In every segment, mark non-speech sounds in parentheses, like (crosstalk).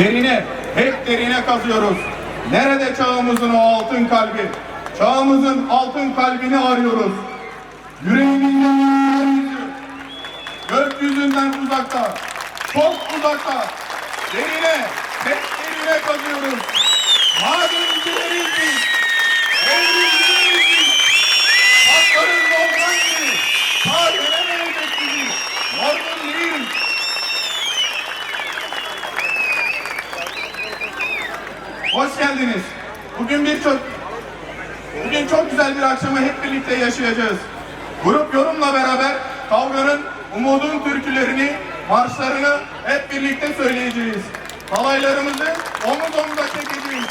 Derine, hep derine kazıyoruz. Nerede çağımızın o altın kalbi? Çağımızın altın kalbini arıyoruz. Yüreğimizden gökyüzünden uzakta, çok uzakta. Derine, hep derine kazıyoruz. Madencileriz biz. Evrimcileriz biz. Hakların volkan gibi. Ta gelemeyecek bizi. Yorgun değiliz. Hoş geldiniz. Bugün birçok Bugün çok güzel bir akşamı hep birlikte yaşayacağız. Grup yorumla beraber kavganın, umudun türkülerini, marşlarını hep birlikte söyleyeceğiz. Halaylarımızı omuz omuza çekeceğiz.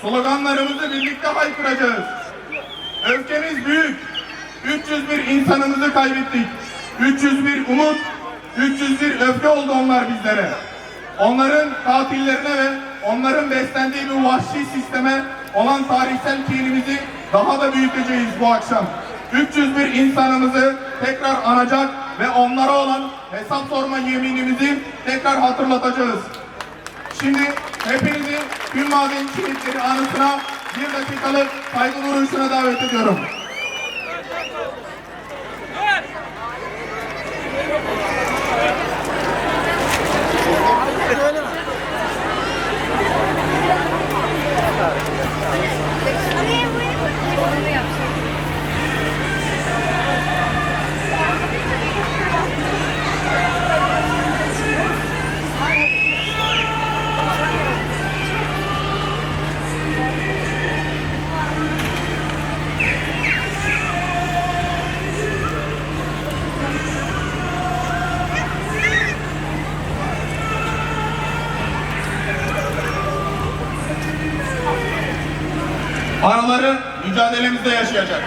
Sloganlarımızı birlikte haykıracağız. Öfkemiz büyük. 301 insanımızı kaybettik. 301 umut, 301 öfke oldu onlar bizlere. Onların katillerine ve onların beslendiği bir vahşi sisteme olan tarihsel kinimizi daha da büyüteceğiz bu akşam. 301 insanımızı tekrar anacak ve onlara olan hesap sorma yeminimizi tekrar hatırlatacağız. Şimdi hepinizi Gün Maden Şehitleri anısına bir dakikalık saygı duruşuna davet ediyorum. Böyle mi? Anıları mücadelemizde yaşayacak.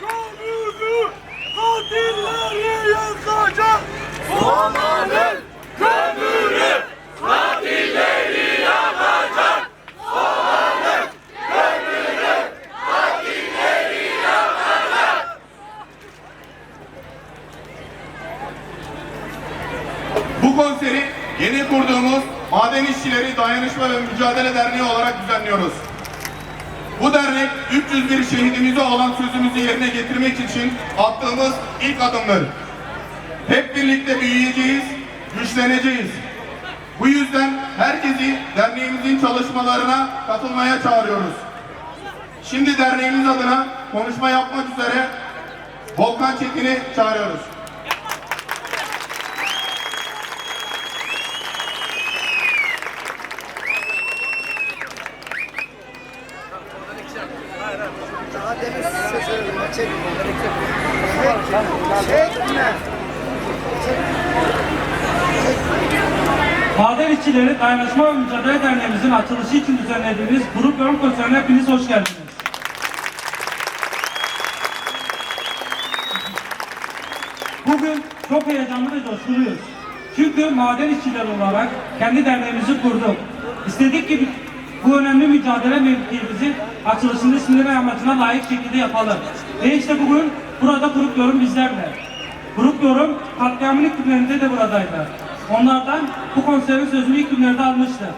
Kamuzu katilleri yakacak. Somal'ın Maden İşçileri Dayanışma ve Mücadele Derneği olarak düzenliyoruz. Bu dernek 301 şehidimize olan sözümüzü yerine getirmek için attığımız ilk adımdır. Hep birlikte büyüyeceğiz, güçleneceğiz. Bu yüzden herkesi derneğimizin çalışmalarına katılmaya çağırıyoruz. Şimdi derneğimiz adına konuşma yapmak üzere Volkan Çetin'i çağırıyoruz. İşçileri Dayanışma ve Mücadele Derneğimizin açılışı için düzenlediğimiz grup yorum konserine hepiniz hoş geldiniz. Bugün çok heyecanlı ve coşkuluyuz. Çünkü maden işçileri olarak kendi derneğimizi kurduk. İstedik ki bu önemli mücadele mevkimizi açılışında ve amacına layık şekilde yapalım. Ve işte bugün burada grup yorum bizlerle. Grup yorum katliamın ilk günlerinde de buradaydı. Onlardan bu konserin sözünü ilk günlerde almıştı.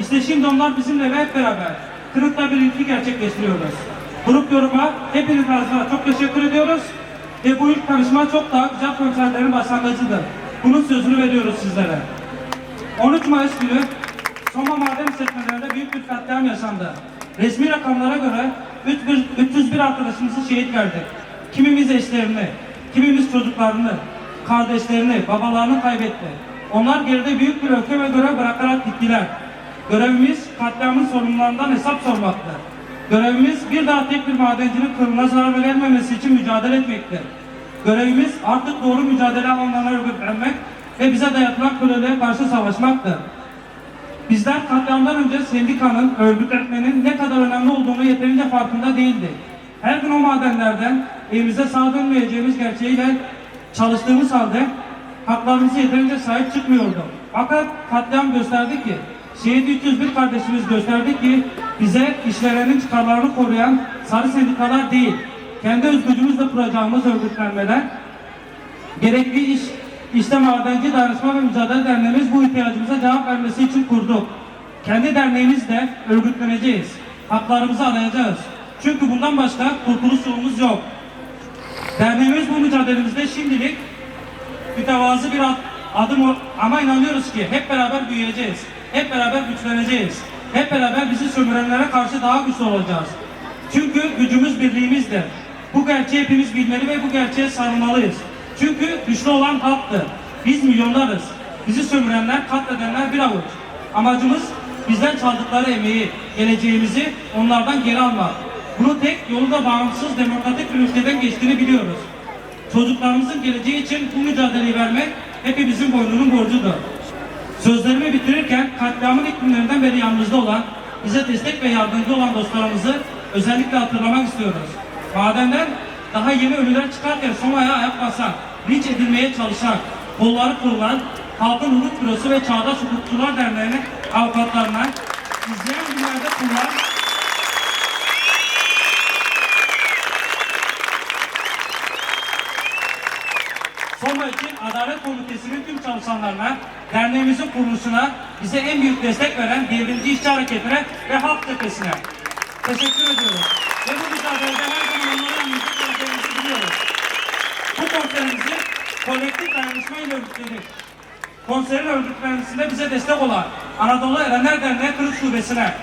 İşte şimdi onlar bizimle hep beraber Kırık'ta bir ilki gerçekleştiriyoruz. Grup yoruma hepiniz adına çok teşekkür ediyoruz. Ve bu ilk tanışma çok daha güzel konserlerin başlangıcıdır. Bunun sözünü veriyoruz sizlere. 13 Mayıs günü Soma maden işletmelerinde büyük bir katliam yaşandı. Resmi rakamlara göre 301 301 arkadaşımızı şehit verdik. Kimimiz eşlerini, kimimiz çocuklarını, kardeşlerini, babalarını kaybetti. Onlar geride büyük bir öfke ve görev bırakarak gittiler. Görevimiz katliamın sorumlularından hesap sormaktır. Görevimiz bir daha tek bir madencinin kılına zarar vermemesi için mücadele etmektir. Görevimiz artık doğru mücadele alanlarına örgütlenmek ve bize dayatılan köleliğe karşı savaşmaktır. Bizler katliamdan önce sendikanın, örgütlenmenin ne kadar önemli olduğunu yeterince farkında değildik. Her gün o madenlerden evimize sağ dönmeyeceğimiz gerçeğiyle çalıştığımız halde haklarımıza yeterince sahip çıkmıyordu. Fakat katliam gösterdi ki, şehit 301 kardeşimiz gösterdi ki bize işverenin çıkarlarını koruyan sarı sendikalar değil, kendi özgürlüğümüzle kuracağımız örgütlenmeden gerekli iş, işte Madenci Dayanışma ve Mücadele Derneğimiz bu ihtiyacımıza cevap vermesi için kurduk. Kendi derneğimizle örgütleneceğiz. Haklarımızı arayacağız. Çünkü bundan başka kurtuluş yolumuz yok. Derneğimiz bu mücadelemizde şimdilik mütevazı bir ad- adım ama inanıyoruz ki hep beraber büyüyeceğiz. Hep beraber güçleneceğiz. Hep beraber bizi sömürenlere karşı daha güçlü olacağız. Çünkü gücümüz birliğimizdir. Bu gerçeği hepimiz bilmeli ve bu gerçeğe sarılmalıyız. Çünkü güçlü olan halktır. Biz milyonlarız. Bizi sömürenler, katledenler bir avuç. Amacımız bizden çaldıkları emeği, geleceğimizi onlardan geri almak. Bunu tek yolu da bağımsız demokratik bir ülkeden geçtiğini biliyoruz. Çocuklarımızın geleceği için bu mücadeleyi vermek hepimizin boynunun borcudur. Sözlerimi bitirirken katliamın ilk günlerinden beri yanımızda olan, bize destek ve yardımcı olan dostlarımızı özellikle hatırlamak istiyoruz. Madenler daha yeni ölüler çıkarken Soma'ya ayak basan, linç edilmeye çalışan, kolları kurulan, Halkın Hukuk Bürosu ve Çağdaş Hukukçular Derneği'nin avukatlarına, izleyen günlerde kurulan Soma için Adalet Komitesi'nin tüm çalışanlarına, derneğimizin kuruluşuna, bize en büyük destek veren devrimci işçi hareketine ve halk tepesine teşekkür ediyoruz. Ve bu mücadelede her zaman onların yanımızda göreceğimizi biliyoruz. Bu konserimizi kolektif dayanışma ile örgütledik. Konserin örgütlenmesinde bize destek olan Anadolu Erenler Derneği Kırık Şubesi'ne,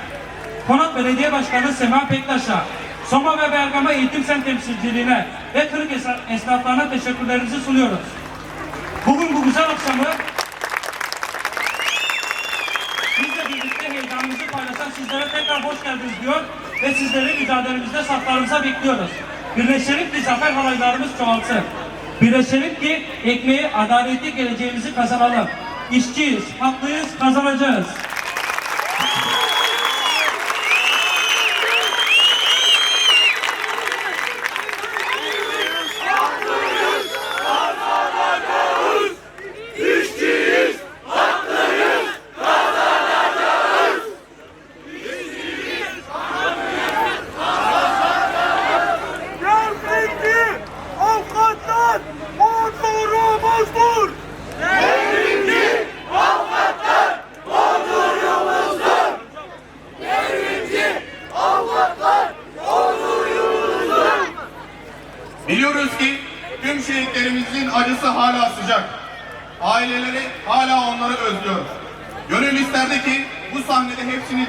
Konak Belediye Başkanı Sema Pektaş'a, Soma ve Bergama Eğitim Sen temsilciliğine ve Kırık esna- esnaflarına teşekkürlerimizi sunuyoruz. Bugün bu güzel akşamı bizle birlikte heyecanımızı paylaşan sizlere tekrar hoş geldiniz diyor ve sizleri mücadelemizde saflarımıza bekliyoruz. Birleşelim ki zafer halaylarımız çoğalsın. Birleşelim ki ekmeği, adaleti, geleceğimizi kazanalım. İşçiyiz, haklıyız, kazanacağız.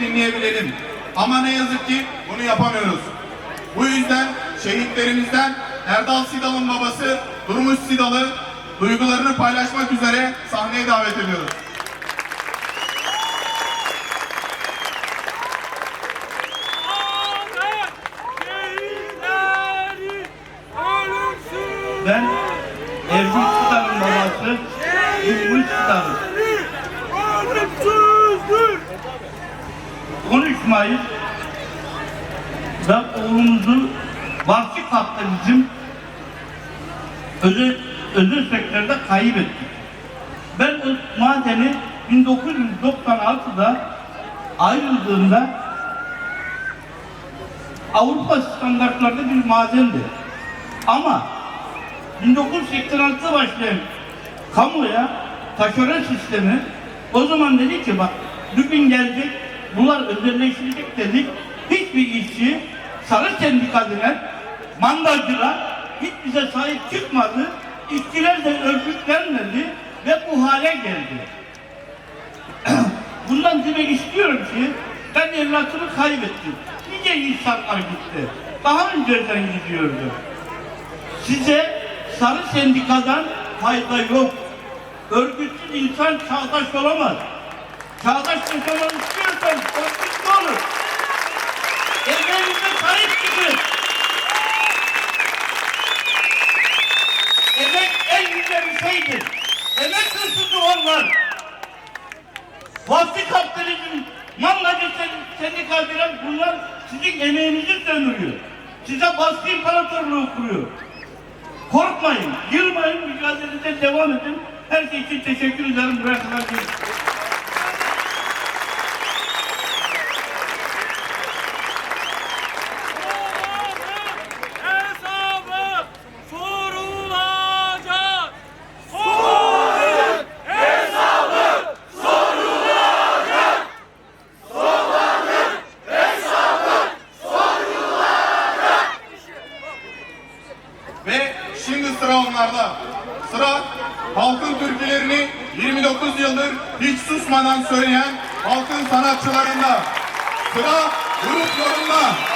Hepsini dinleyebilelim. Ama ne yazık ki bunu yapamıyoruz. Bu yüzden şehitlerimizden Erdal Sidal'ın babası Durmuş Sidal'ı duygularını paylaşmak üzere sahneye davet ediyoruz. Ben Konuşmayız ve oğlumuzu vahşi kapitalizm özel, özel sektörde kaybettik. Ben o madeni 1996'da ayrıldığında Avrupa standartlarında bir madendi. Ama 1986'da başlayan kamuya taşeron sistemi o zaman dedi ki bak bugün gelecek bunlar özelleştirecek dedik. Hiçbir işçi sarı sendikalılar, mandacılar hiç bize sahip çıkmadı. İşçiler de örgütlenmedi ve bu hale geldi. (clears throat) Bundan demek istiyorum ki ben evlatımı kaybettim. Nice insanlar gitti. Daha önceden gidiyordu. Size sarı sendikadan fayda yok. Örgütsüz insan çağdaş olamaz. Çağdaş yaşamak istiyorsan örgütlü olur. Emeğinize sahip çıkın. Emek en güzel bir şeydir. Emek hırsızı onlar. Vahşi kapitalizm, mandacı sen- sendikacılar bunlar sizin emeğinizi sömürüyor. Size baskı imparatorluğu kuruyor. Korkmayın, yılmayın, mücadelede devam edin. Her şey için teşekkür ederim. Buraya kadar değil. hesabı sorulacak. Soğanın hesabı Ve şimdi sıra onlarda. Sıra halkın türkülerini 29 yıldır hiç söyleyen halkın sanatçılarında. Sıra gruplarında.